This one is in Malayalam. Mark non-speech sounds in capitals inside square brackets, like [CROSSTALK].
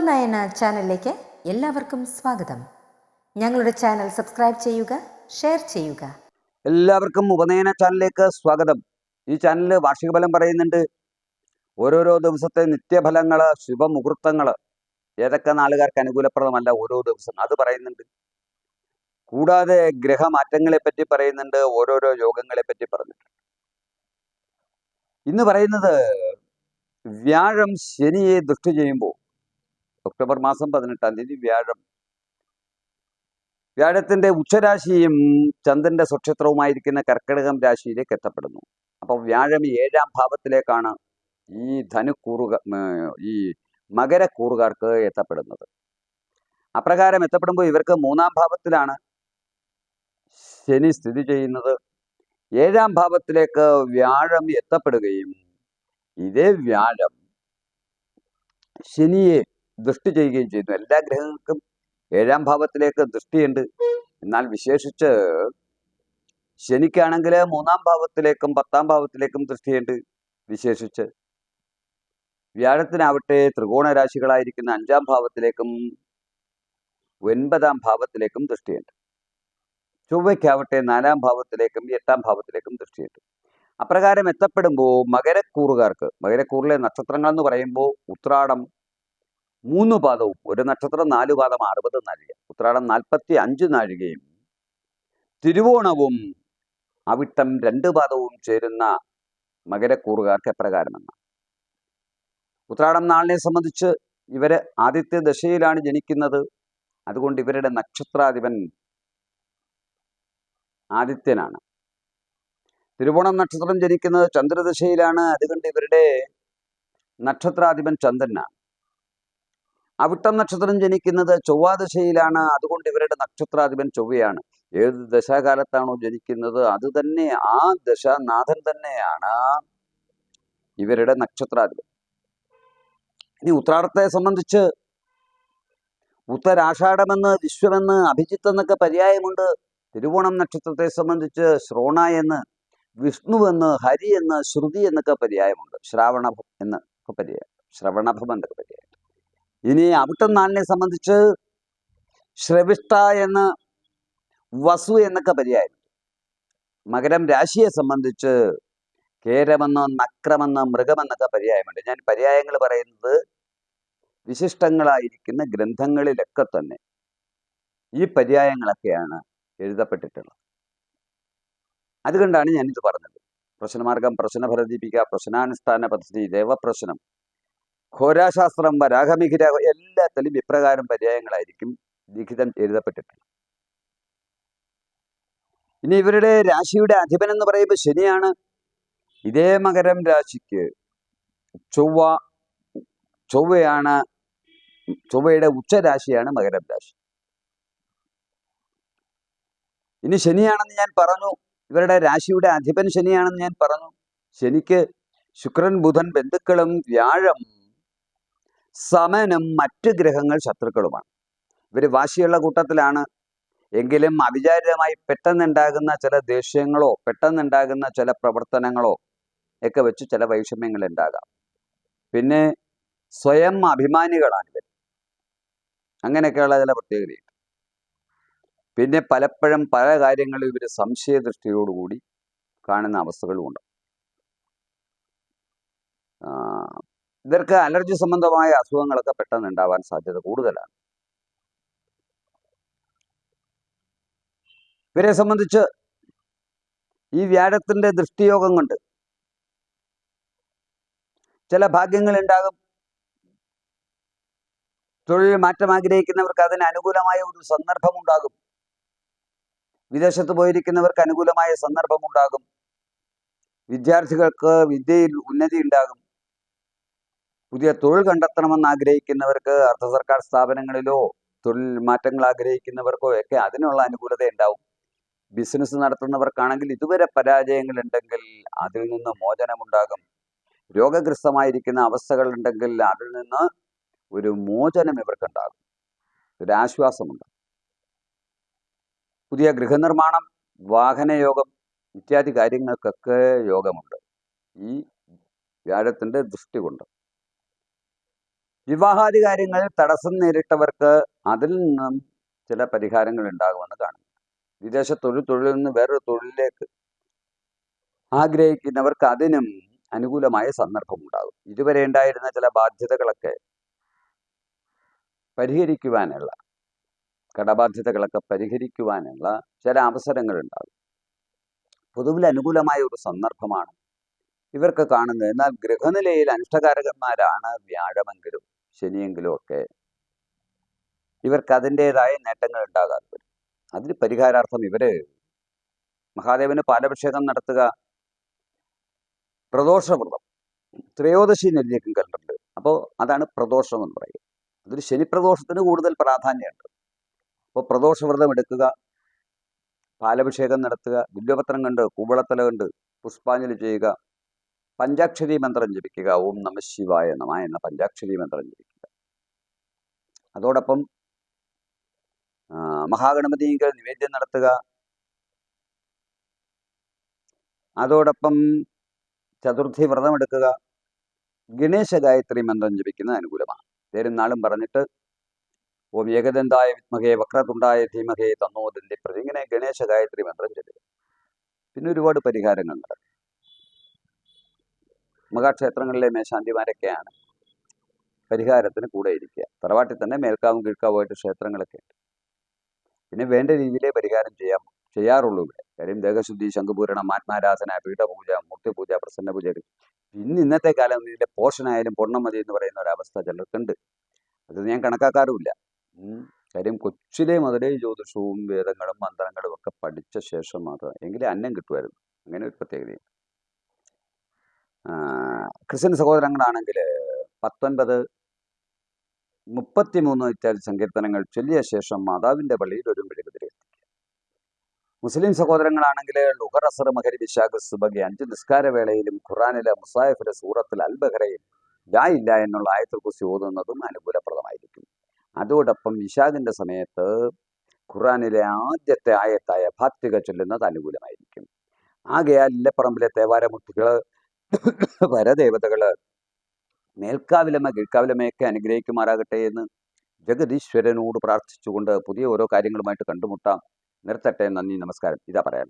ഉപനയന ചാനലിലേക്ക് എല്ലാവർക്കും സ്വാഗതം. ഞങ്ങളുടെ ചാനൽ സബ്സ്ക്രൈബ് ചെയ്യുക ഷെയർ ചെയ്യുക. എല്ലാവർക്കും ഉപനയന ചാനലിലേക്ക് സ്വാഗതം. ഈ ചാനലിൽ വാർഷിക ഫലം പറയുന്നുണ്ട്. ഓരോരോ ദിവസത്തെ നിത്യഫലങ്ങൾ ശുഭമുഹൂർത്തങ്ങൾ ഏതൊക്കെ നാളുകാർക്ക് അനുകൂലപ്രദമല്ല ഓരോ ദിവസം അത് പറയുന്നുണ്ട്. കൂടാതെ ഗ്രഹമാറ്റങ്ങളെ പറ്റി പറയുന്നുണ്ട് ഓരോരോ യോഗങ്ങളെ പറ്റി പറഞ്ഞിട്ടുണ്ട്. ഇന്ന് പറയുന്നത് വ്യാഴം ശനിയെ ദൃഷ്ടി ചെയ്യുമ്പോൾ ഒക്ടോബർ മാസം പതിനെട്ടാം തീയതി വ്യാഴം. വ്യാഴത്തിന്റെ ഉച്ചരാശിയും ചന്ദ്രന്റെ സ്വക്ഷത്രവുമായിരിക്കുന്ന കർക്കിടകം രാശിയിലേക്ക് എത്തപ്പെടുന്നു. അപ്പോൾ വ്യാഴം ഏഴാം ഭാവത്തിലേക്കാണ് ഈ ധനുക്കൂറുക ഈ മകരക്കൂറുകാർക്ക് എത്തപ്പെടുന്നത്. അപ്രകാരം എത്തപ്പെടുമ്പോൾ ഇവർക്ക് മൂന്നാം ഭാവത്തിലാണ് ശനി സ്ഥിതി ചെയ്യുന്നത്. ഏഴാം ഭാവത്തിലേക്ക് വ്യാഴം എത്തപ്പെടുകയും ഇതേ വ്യാഴം ശനിയെ ദൃഷ്ടി ചെയ്യുകയും ചെയ്യുന്നു. എല്ലാ ഗ്രഹങ്ങൾക്കും ഏഴാം ഭാവത്തിലേക്ക് ദൃഷ്ടിയുണ്ട്. എന്നാൽ വിശേഷിച്ച് ശനിക്കാണെങ്കിൽ മൂന്നാം ഭാവത്തിലേക്കും പത്താം ഭാവത്തിലേക്കും ദൃഷ്ടിയുണ്ട് വിശേഷിച്ച്. വ്യാഴത്തിനാവട്ടെ ത്രികോണ രാശികളായിരിക്കുന്ന അഞ്ചാം ഭാവത്തിലേക്കും ഒൻപതാം ഭാവത്തിലേക്കും ദൃഷ്ടിയുണ്ട്. ചൊവ്വയ്ക്കാവട്ടെ നാലാം ഭാവത്തിലേക്കും എട്ടാം ഭാവത്തിലേക്കും ദൃഷ്ടിയുണ്ട്. അപ്രകാരം എത്തപ്പെടുമ്പോൾ മകരക്കൂറുകാർക്ക് മകരക്കൂറിലെ നക്ഷത്രങ്ങൾ എന്ന് പറയുമ്പോൾ ഉത്രാടം മൂന്ന് പാദവും ഒരു നക്ഷത്രം നാല് പാദം അറുപത് നാഴിക. ഉത്രാടം നാൽപ്പത്തി അഞ്ച് നാഴികയും തിരുവോണവും അവിട്ടം രണ്ട് പാദവും ചേരുന്ന മകരക്കൂറുകാർക്ക് എപ്രകാരമെന്ന് ഉത്രാടം നാളിനെ സംബന്ധിച്ച് ഇവർ ആദിത്യ ദശയിലാണ് ജനിക്കുന്നത്. അതുകൊണ്ട് ഇവരുടെ നക്ഷത്രാധിപൻ ആദിത്യനാണ്. തിരുവോണം നക്ഷത്രം ജനിക്കുന്നത് ചന്ദ്രദശയിലാണ്. അതുകൊണ്ട് ഇവരുടെ നക്ഷത്രാധിപൻ ചന്ദ്രനാണ് അവിട്ടം നക്ഷത്രം ജനിക്കുന്നത് ചൊവ്വാദശയിലാണ്. അതുകൊണ്ട് ഇവരുടെ നക്ഷത്രാധിപൻ ചൊവ്വയാണ്. ഏത് ദശാകാലത്താണോ ജനിക്കുന്നത് അത് തന്നെ ആ ദശാനാഥൻ തന്നെയാണ് ഇവരുടെ നക്ഷത്രാധിപൻ. ഇനി ഉത്രാടത്തെ സംബന്ധിച്ച് ഉത്തരാഷാഢമെന്ന് വിശ്വമെന്ന് അഭിജിത്ത് എന്നൊക്കെ പര്യായമുണ്ട്. തിരുവോണം നക്ഷത്രത്തെ സംബന്ധിച്ച് ശ്രോണ എന്ന് വിഷ്ണു എന്ന് ഹരി എന്ന് ശ്രുതി എന്നൊക്കെ പര്യായമുണ്ട്. ശ്രാവണഭം എന്നൊക്കെ പര്യായം. ശ്രവണഭം എന്നൊക്കെ പര്യായം. ഇനി അവിട്ടം നാളിനെ സംബന്ധിച്ച് ശ്രവിഷ്ട എന്ന് വസു എന്നൊക്കെ പര്യായം. മകരം രാശിയെ സംബന്ധിച്ച് കേരമെന്ന് നക്രമെന്ന് മൃഗമെന്നൊക്കെ പര്യായമുണ്ട്. ഞാൻ പര്യായങ്ങൾ പറയുന്നത് വിശിഷ്ടങ്ങളായിരിക്കുന്ന ഗ്രന്ഥങ്ങളിലൊക്കെ തന്നെ ഈ പര്യായങ്ങളൊക്കെയാണ് എഴുതപ്പെട്ടിട്ടുള്ളത്. അതുകൊണ്ടാണ് ഞാനിത് പറഞ്ഞത്. പ്രശ്നമാർഗം പ്രശ്നഫലദീപിക പ്രശ്നാനുഷ്ഠാന പദ്ധതി ദേവപ്രശ്നം ഘോരാശാസ്ത്രം വരാഹമിഹിര എല്ലാത്തിലും ഇപ്രകാരം പര്യായങ്ങളായിരിക്കും ലിഖിതം എഴുതപ്പെട്ടിട്ടുള്ളത് ഇനി ഇവരുടെ രാശിയുടെ അധിപൻ എന്ന് പറയുമ്പോൾ ശനിയാണ്. ഇതേ മകരം രാശിക്ക് ചൊവ്വ ചൊവ്വയാണ് ചൊവ്വയുടെ ഉച്ചരാശിയാണ് മകരം രാശി. ഇനി ശനിയാണെന്ന് ഞാൻ പറഞ്ഞു ഇവരുടെ രാശിയുടെ അധിപൻ ശനിയാണെന്ന് ഞാൻ പറഞ്ഞു. ശനിക്ക് ശുക്രൻ ബുധൻ ബന്ധുക്കളും വ്യാഴം സമനും മറ്റ് ഗ്രഹങ്ങൾ ശത്രുക്കളുമാണ്. ഇവർ വാശിയുള്ള കൂട്ടത്തിലാണ്. എങ്കിലും അവിചാരിതമായി പെട്ടെന്നുണ്ടാകുന്ന ചില ദേഷ്യങ്ങളോ പെട്ടെന്നുണ്ടാകുന്ന ചില പ്രവർത്തനങ്ങളോ ഒക്കെ വെച്ച് ചില വൈഷമ്യങ്ങൾ ഉണ്ടാകാം. പിന്നെ സ്വയം അഭിമാനികളാണ് ഇവർ അങ്ങനെയൊക്കെയുള്ള ചില പ്രത്യേകതയുണ്ട്. പിന്നെ പലപ്പോഴും പല കാര്യങ്ങളും ഇവർ സംശയദൃഷ്ടിയോടുകൂടി കാണുന്ന അവസ്ഥകളുമുണ്ട്. ഇവർക്ക് അലർജി സംബന്ധമായ അസുഖങ്ങളൊക്കെ പെട്ടെന്ന് ഉണ്ടാവാൻ സാധ്യത കൂടുതലാണ്. ഇവരെ സംബന്ധിച്ച് ഈ വ്യാഴത്തിന്റെ ദൃഷ്ടിയോഗം കൊണ്ട് ചില ഭാഗ്യങ്ങൾ ഉണ്ടാകും. തൊഴിൽ മാറ്റം ആഗ്രഹിക്കുന്നവർക്ക് അതിന് അനുകൂലമായ ഒരു സന്ദർഭം ഉണ്ടാകും. വിദേശത്ത് പോയിരിക്കുന്നവർക്ക് അനുകൂലമായ സന്ദർഭം ഉണ്ടാകും. വിദ്യാർത്ഥികൾക്ക് വിദ്യയിൽ ഉന്നതി ഉണ്ടാകും. പുതിയ തൊഴിൽ കണ്ടെത്തണമെന്ന് ആഗ്രഹിക്കുന്നവർക്ക് അർദ്ധ സർക്കാർ സ്ഥാപനങ്ങളിലോ തൊഴിൽ മാറ്റങ്ങൾ ആഗ്രഹിക്കുന്നവർക്കോ ഒക്കെ അതിനുള്ള അനുകൂലത ഉണ്ടാവും. ബിസിനസ് നടത്തുന്നവർക്കാണെങ്കിൽ ഇതുവരെ പരാജയങ്ങൾ ഉണ്ടെങ്കിൽ അതിൽ നിന്ന് മോചനമുണ്ടാകും. രോഗഗ്രസ്തമായിരിക്കുന്ന അവസ്ഥകൾ ഉണ്ടെങ്കിൽ അതിൽ നിന്ന് ഒരു മോചനം ഇവർക്കുണ്ടാകും. ഒരു ആശ്വാസമുണ്ട്. പുതിയ ഗൃഹനിർമ്മാണം വാഹനയോഗം ഇത്യാദി കാര്യങ്ങൾക്കൊക്കെ യോഗമുണ്ട്. ഈ വ്യാഴത്തിന്റെ ദൃഷ്ടി കൊണ്ട് വിവാഹാദി കാര്യങ്ങൾ തടസ്സം നേരിട്ടവർക്ക് അതിൽ നിന്നും ചില പരിഹാരങ്ങൾ ഉണ്ടാകുമെന്ന് കാണുന്നു. വിദേശ തൊഴിൽ തൊഴിലിൽ നിന്ന് വേറൊരു തൊഴിലിലേക്ക് ആഗ്രഹിക്കുന്നവർക്ക് അതിനും അനുകൂലമായ സന്ദർഭം ഉണ്ടാകും. ഇതുവരെ ഉണ്ടായിരുന്ന ചില ബാധ്യതകളൊക്കെ പരിഹരിക്കുവാനുള്ള കടബാധ്യതകളൊക്കെ പരിഹരിക്കുവാനുള്ള ചില അവസരങ്ങൾ ഉണ്ടാകും. പൊതുവിൽ അനുകൂലമായ ഒരു സന്ദർഭമാണ് ഇവർക്ക് കാണുന്നത്. എന്നാൽ ഗൃഹനിലയിൽ അനിഷ്ടകാരകന്മാരാണ് വ്യാഴമെങ്കിലും ശനിയെങ്കിലും ഒക്കെ ഇവർക്ക് അതിന്റെതായ നേട്ടങ്ങൾ ഉണ്ടാകാതെ വരും അതിന് പരിഹാരാർത്ഥം ഇവർ മഹാദേവന് പാലഭിഷേകം നടത്തുക പ്രദോഷവ്രതം ത്രയോദശി നെല്ലിയേക്കും കണ്ടിട്ടുണ്ട്. അപ്പോൾ അതാണ് പ്രദോഷം എന്ന് പറയുക അതൊരു ശനിപ്രദോഷത്തിന് കൂടുതൽ പ്രാധാന്യമുണ്ട്. അപ്പോൾ പ്രദോഷവ്രതം എടുക്കുക പാലഭിഷേകം നടത്തുക ബില്വപത്രം കണ്ട് കൂവളത്തല കണ്ട് പുഷ്പാഞ്ജലി ചെയ്യുക പഞ്ചാക്ഷരി മന്ത്രം ജപിക്കുക. ഓം നമ ശിവായ നമ എന്ന പഞ്ചാക്ഷരി മന്ത്രം ജപിക്കുക. അതോടൊപ്പം മഹാഗണപതിയെങ്കിൽ നിവേദ്യം നടത്തുക. അതോടൊപ്പം ചതുർത്ഥി വ്രതം എടുക്കുക. ഗണേശ ഗായത്രി മന്ത്രം ജപിക്കുന്നത് അനുകൂലമാണ്. തേരും നാളും പറഞ്ഞിട്ട് ഓം ഏകദന്തായ വിത്മഹേ വക്രതുണ്ടായ ധീമഹേ തന്നോദന്റെ പ്രതി ഇങ്ങനെ ഗണേശ ഗായത്രി മന്ത്രം ജപിക്കുക. പിന്നെ ഒരുപാട് പരിഹാരങ്ങൾ നടക്കും. മഹാക്ഷേത്രങ്ങളിലെ മേശാന്തിമാരൊക്കെയാണ് പരിഹാരത്തിന് കൂടെ ഇരിക്കുക. തറവാട്ടിൽ തന്നെ മേൽക്കാവും കീഴ്ക്കാവുമായിട്ട് ക്ഷേത്രങ്ങളൊക്കെ ഉണ്ട്. പിന്നെ വേണ്ട രീതിയിലേ പരിഹാരം ചെയ്യാം ചെയ്യാറുള്ളൂ ഇവിടെ. കാര്യം ദേഹശുദ്ധി ശംഖുപൂരണം ആത്മാരാധന പീഠപൂജ മൂർത്തിപൂജ പ്രസന്ന പൂജ ഇന്ന് ഇന്നത്തെ കാലം ഇതിന്റെ പോഷനായാലും പൊണ്ണം മതി എന്ന് പറയുന്ന ഒരവസ്ഥ ചിലർക്കുണ്ട് അത് ഞാൻ കണക്കാക്കാറുമില്ല. കാര്യം കൊച്ചിലെ മുതലേ ജ്യോതിഷവും വേദങ്ങളും മന്ത്രങ്ങളും ഒക്കെ പഠിച്ച ശേഷം മാത്രം എങ്കിലും അന്നം കിട്ടുമായിരുന്നു അങ്ങനെ ഒരു പ്രത്യേകതയുണ്ട്. ക്രിസ്ത്യൻ സഹോദരങ്ങളാണെങ്കിൽ പത്തൊൻപത് മുപ്പത്തിമൂന്ന് ഇത്യാദി സങ്കീർത്തനങ്ങൾ ചൊല്ലിയ ശേഷം മാതാവിന്റെ പള്ളിയിൽ ഒരു മെഴുകുതിരി മുസ്ലിം സഹോദരങ്ങളാണെങ്കിൽ ലുഹർ അസർ മഹരി വിശാഖ് സുബഗി അഞ്ച് നിസ്കാരവേളയിലും ഖുറാനിലെ മുസാഹിഫിലെ സൂറത്തിൽ അൽബഹറയിൽ ലാ ഇല്ല എന്നുള്ള ആയത്തിൽ കുറിച്ച് ഓതുന്നതും അനുകൂലപ്രദമായിരിക്കും. അതോടൊപ്പം വിശാഖിന്റെ സമയത്ത് ഖുറാനിലെ ആദ്യത്തെ ആയത്തായ ഫാത്തിക ചൊല്ലുന്നത് അനുകൂലമായിരിക്കും. ആകയാൽ ഇല്ലപ്പറമ്പിലെ തേവാരമുട്ടികൾ [LAUGHS] വരദേവതകൾ മേൽക്കാവിലമ്മ കീഴ്ക്കാവിലമ്മയൊക്കെ അനുഗ്രഹിക്കുമാറാകട്ടെ എന്ന് ജഗദീശ്വരനോട് പ്രാർത്ഥിച്ചുകൊണ്ട് പുതിയ ഓരോ കാര്യങ്ങളുമായിട്ട് കണ്ടുമുട്ടാം. നിർത്തട്ടെ. നന്ദി. നമസ്കാരം. ഇതാ പറയാൻ